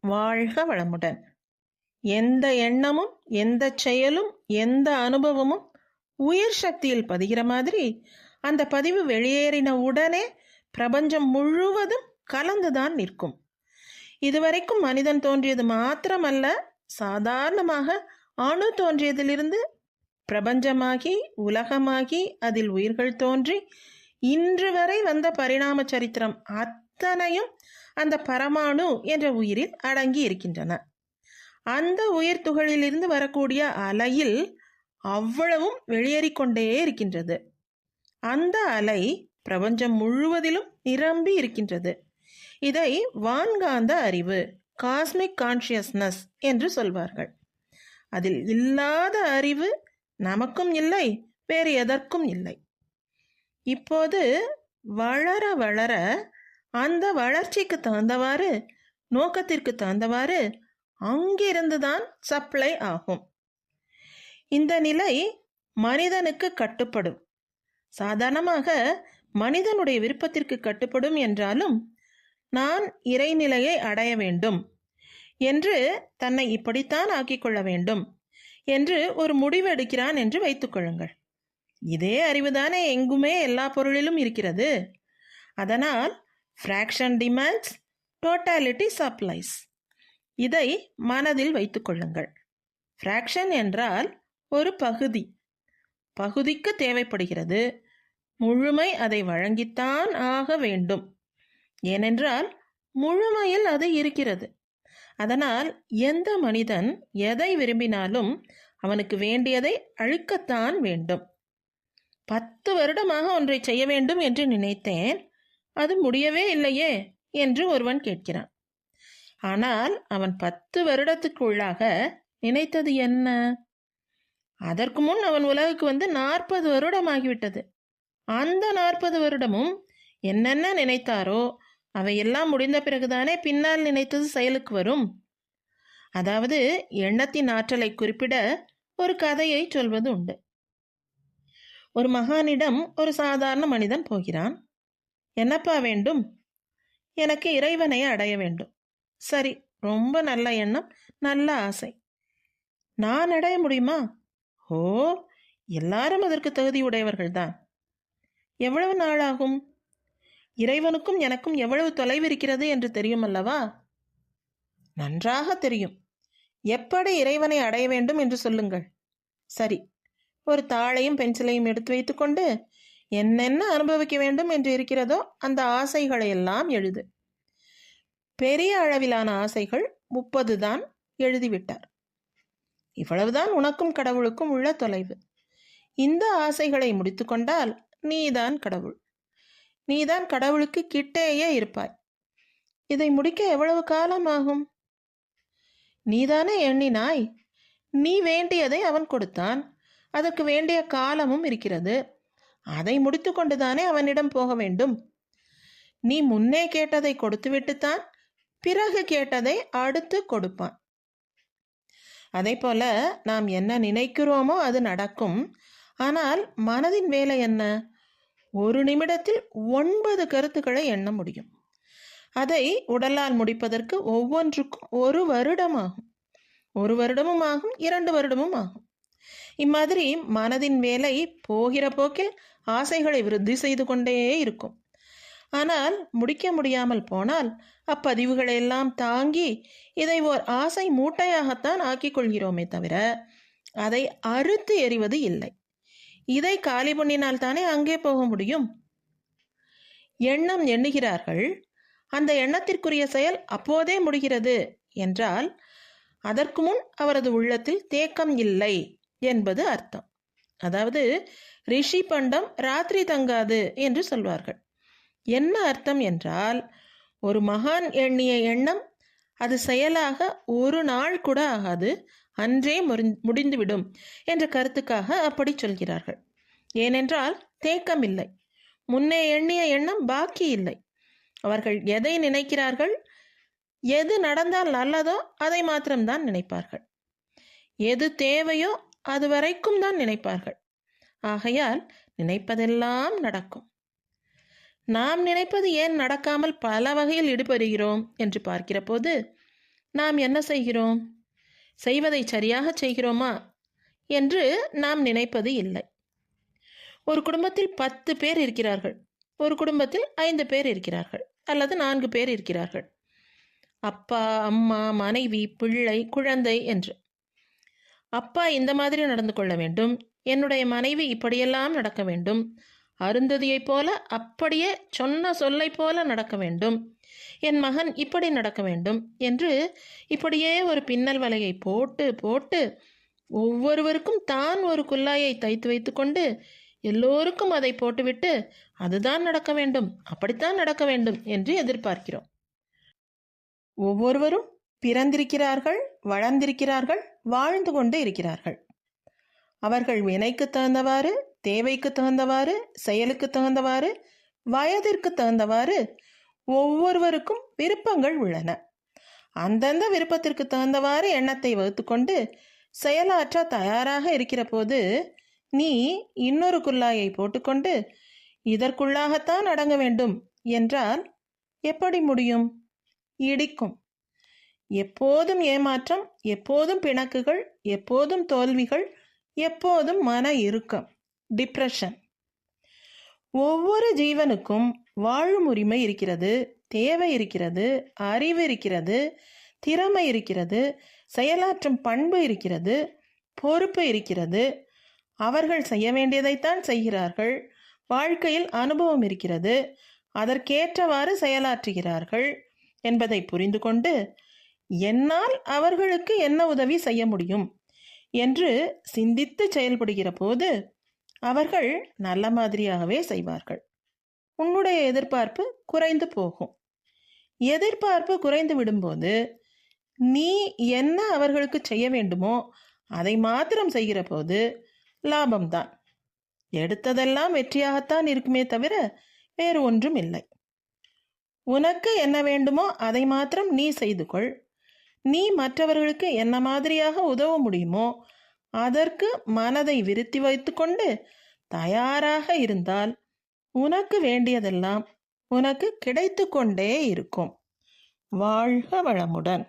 வாழ்க வளமுடன். எந்த எண்ணமும் எந்த செயலும் எந்த அனுபவமும் உயிர் சக்தியில் பதிகிற மாதிரி அந்த பதிவு வெளியேறின உடனே பிரபஞ்சம் முழுவதும் கலந்துதான் நிற்கும். இதுவரைக்கும் மனிதன் தோன்றியது மாத்திரமல்ல சாதாரணமாக அணு தோன்றியதிலிருந்து பிரபஞ்சமாகி உலகமாகி அதில் உயிர்கள் தோன்றி இன்று வரை வந்த பரிணாம சரித்திரம் அத் அத்தனையும் அந்த பரமாணு என்ற உயிரில் அடங்கி இருக்கின்றன. அந்த உயிர் துகளிலிருந்து வரக்கூடிய அலையில் அவ்வளவும் வெளியேறிக்கொண்டே இருக்கின்றது. அந்த அலை பிரபஞ்சம் முழுவதிலும் நிரம்பி இருக்கின்றது. இதை வான்காந்த அறிவு காஸ்மிக் கான்ஷியஸ்னஸ் என்று சொல்வார்கள். அதில் இல்லாத அறிவு நமக்கும் இல்லை வேறு எதற்கும் இல்லை. இப்போது வளர வளர அந்த வளர்ச்சிக்கு தகுந்தவாறு நோக்கத்திற்கு தகுந்தவாறு அங்கிருந்து தான் சப்ளை ஆகும். இந்த நிலை மனிதனுக்கு கட்டுப்படும். சாதாரணமாக மனிதனுடைய விருப்பத்திற்கு கட்டுப்படும் என்றாலும் நான் இறைநிலையை அடைய வேண்டும் என்று தன்னை இப்படித்தான் ஆக்கிக் கொள்ள வேண்டும் என்று ஒரு முடிவு எடுக்கிறான் என்று வைத்துக்கொள்ளுங்கள் இதே அறிவுதானே எங்குமே எல்லா பொருளிலும் இருக்கிறது. அதனால் ஃப்ராக்ஷன் டிமாண்ட்ஸ் டோட்டாலிட்டி சப்ளைஸ் இதை மனதில் வைத்துக்கொள்ளுங்கள் ஃப்ராக்ஷன் என்றால் ஒரு பகுதி. பகுதிக்கு தேவைப்படுகிறது. முழுமை அதை வழங்கித்தான் ஆக வேண்டும். ஏனென்றால் முழுமையில் அது இருக்கிறது. அதனால் எந்த மனிதன் எதை விரும்பினாலும் அவனுக்கு வேண்டியதை அழிக்கத்தான் வேண்டும். பத்து வருடமாக ஒன்றை செய்ய வேண்டும் என்று நினைத்தேன். அது முடியவே இல்லையே? என்று ஒருவன் கேட்கிறான். ஆனால் அவன் பத்து வருடத்துக்குள்ளாக நினைத்தது என்ன? அதற்கு முன் அவன் உலகுக்கு வந்து நாற்பது வருடமாகிவிட்டது. அந்த நாற்பது வருடமும் என்னென்ன நினைத்தாரோ அவையெல்லாம் முடிந்த பிறகுதானே பின்னால் நினைத்தது செயலுக்கு வரும்? அதாவது எண்ணத்தின் ஆற்றலை குறிப்பிட ஒரு கதையை சொல்வது உண்டு. ஒரு மகானிடம் ஒரு சாதாரண மனிதன் போகிறான். என்னப்பா வேண்டும்? எனக்கு இறைவனை அடைய வேண்டும். சரி ரொம்ப நல்ல எண்ணம் நல்ல ஆசை. நான் அடைய முடியுமா? ஓ எல்லாரும் அதற்கு தகுதியுடையவர்கள்தான் எவ்வளவு நாளாகும்? இறைவனுக்கும் எனக்கும் எவ்வளவு தொலைவு இருக்கிறது என்று தெரியும் அல்லவா? நன்றாக தெரியும். எப்படி இறைவனை அடைய வேண்டும் என்று சொல்லுங்கள். சரி ஒரு தாளையும் பென்சிலையும் எடுத்து வைத்துக்கொண்டு என்னென்ன அனுபவிக்க வேண்டும் என்று இருக்கிறதோ அந்த ஆசைகளை எல்லாம் எழுது. பெரிய அளவிலான ஆசைகள் முப்பது தான் எழுதிவிட்டார். இவ்வளவுதான் உனக்கும் கடவுளுக்கும் உள்ள தொலைவு. இந்த ஆசைகளை முடித்துக்கொண்டால் நீதான் கடவுள். நீதான் கடவுளுக்கு கிட்டேயே இருப்பாய். இதை முடிக்க எவ்வளவு காலம் ஆகும்? நீதானே எண்ணினாய். நீ வேண்டியதை அவன் கொடுத்தான். அதற்கு வேண்டிய காலமும் இருக்கிறது. அதை முடித்து கொண்டுதானே அவனிடம் போக வேண்டும்? நீ முன்னே கேட்டதை கொடுத்துவிட்டுத்தான் பிறகு கேட்டதை அடுத்து கொடுப்பான். அதே போல நாம் என்ன நினைக்கிறோமோ அது நடக்கும். ஆனால் மனதின் வேலை என்ன? ஒரு நிமிடத்தில் ஒன்பது கருத்துக்களை எண்ண முடியும். அதை உடலால் முடிப்பதற்கு ஒவ்வொன்றுக்கும் ஒரு வருடம் ஆகும் ஒரு வருடமும் ஆகும் இரண்டு வருடமும் ஆகும். இம்மாதிரி மனதின் வேலை போகிற போக்கில் ஆசைகளை விருத்தி செய்து கொண்டே இருக்கும். ஆனால் முடிக்க முடியாமல் போனால் அப்பதிவுகளை எல்லாம் தாங்கி இதை ஓர் ஆசை மூட்டையாகத்தான் ஆக்கிக் கொள்கிறோமே தவிர அதை அறுத்து எறிவது இல்லை. இதை காலி பண்ணினால் தானே அங்கே போக முடியும்? எண்ணம் எண்ணுகிறார்கள் அந்த எண்ணத்திற்குரிய செயல் அப்போதே முடிகிறது என்றால் அதற்கு முன் அவரது உள்ளத்தில் தேக்கம் இல்லை. என்பது அர்த்தம். அதாவது ரிஷி பண்டம் ராத்திரி தங்காது என்று சொல்வார்கள். என்ன அர்த்தம் என்றால் ஒரு மகான் எண்ணிய எண்ணம் அது செயலாக ஒரு நாள் கூட ஆகாது அன்றே முடிந்துவிடும் என்ற கருத்துக்காக அப்படி சொல்கிறார்கள். ஏனென்றால் தேக்கம் இல்லை. முன்னே எண்ணிய எண்ணம் பாக்கி இல்லை. அவர்கள் எதை நினைக்கிறார்கள் எது நடந்தால் நல்லதோ அதை மாத்திரம்தான் நினைப்பார்கள். எது தேவையோ அது வரைக்கும் தான் நினைப்பார்கள். ஆகையால் நினைப்பதெல்லாம் நடக்கும். நாம் நினைப்பது ஏன் நடக்காமல் பல வகையில் ஈடுபடுகிறோம் என்று பார்க்கிற போது நாம் என்ன செய்கிறோம்? செய்வதை சரியாக செய்கிறோமா? என்று நாம் நினைப்பது இல்லை. ஒரு குடும்பத்தில் பத்து பேர் இருக்கிறார்கள். ஒரு குடும்பத்தில் ஐந்து பேர் இருக்கிறார்கள். அல்லது நான்கு பேர் இருக்கிறார்கள். அப்பா அம்மா மனைவி பிள்ளை குழந்தை என்று. அப்பா இந்த மாதிரி நடந்து கொள்ள வேண்டும். என்னுடைய மனைவி இப்படியெல்லாம் நடக்க வேண்டும். அருந்ததியைப் போல அப்படியே சொன்ன சொல்லை போல நடக்க வேண்டும். என் மகன் இப்படி நடக்க வேண்டும் என்று இப்படியே ஒரு பின்னல் வலையை போட்டு போட்டு ஒவ்வொருவருக்கும் தான் ஒரு குல்லாயை தைத்து வைத்துக்கொண்டு எல்லோருக்கும் அதை போட்டுவிட்டு அதுதான் நடக்க வேண்டும் அப்படித்தான் நடக்க வேண்டும் என்று எதிர்பார்க்கிறோம். ஒவ்வொருவரும் பிறந்திருக்கிறார்கள் வளர்ந்திருக்கிறார்கள் வாழ்ந்து கொண்டு இருக்கிறார்கள். அவர்கள் வினைக்கு தகுந்தவாறு தேவைக்கு தகுந்தவாறு செயலுக்கு தகுந்தவாறு வயதிற்கு தகுந்தவாறு ஒவ்வொருவருக்கும் விருப்பங்கள் உள்ளன. அந்தந்த விருப்பத்திற்கு தகுந்தவாறு எண்ணத்தை வகுத்துக்கொண்டு செயலாற்ற தயாராக இருக்கிற போது நீ இன்னொரு குல்லாயை போட்டுக்கொண்டு இதற்குள்ளாகத்தான் அடங்க வேண்டும் என்றால் எப்படி முடியும்? இடிக்கும். எப்போதும் ஏமாற்றம் எப்போதும் பிணக்குகள் எப்போதும் தோல்விகள் எப்போதும் மன இறுக்கம் டிப்ரெஷன் ஒவ்வொரு ஜீவனுக்கும் வாழும் உரிமை இருக்கிறது தேவை இருக்கிறது அறிவு இருக்கிறது திறமை இருக்கிறது செயலாற்றும் பண்பு இருக்கிறது பொறுப்பு இருக்கிறது. அவர்கள் செய்ய வேண்டியதைத்தான் செய்கிறார்கள். வாழ்க்கையில் அனுபவம் இருக்கிறது. அதற்கேற்றவாறு செயலாற்றுகிறார்கள் என்பதை புரிந்து கொண்டு என்னால் அவர்களுக்கு என்ன உதவி செய்ய முடியும்? என்று சிந்தித்து செயல்படுகிற போது அவர்கள் நல்ல மாதிரியாகவே செய்வார்கள். உன்னுடைய எதிர்பார்ப்பு குறைந்து போகும். எதிர்பார்ப்பு குறைந்து விடும்போது நீ என்ன அவர்களுக்கு செய்ய வேண்டுமோ அதை மாத்திரம் செய்கிற போது லாபம்தான். எடுத்ததெல்லாம் வெற்றியாகத்தான் இருக்குமே தவிர வேறு ஒன்றும் இல்லை. உனக்கு என்ன வேண்டுமோ அதை மாத்திரம் நீ செய்து கொள். நீ மற்றவர்களுக்கு என்ன மாதிரியாக உதவ முடியுமோ அதற்கு மனதை விருத்தி வைத்துக்கொண்டு தயாராக இருந்தால் உனக்கு வேண்டியதெல்லாம் உனக்கு கிடைத்து கொண்டே இருக்கும். வாழ்க வளமுடன்.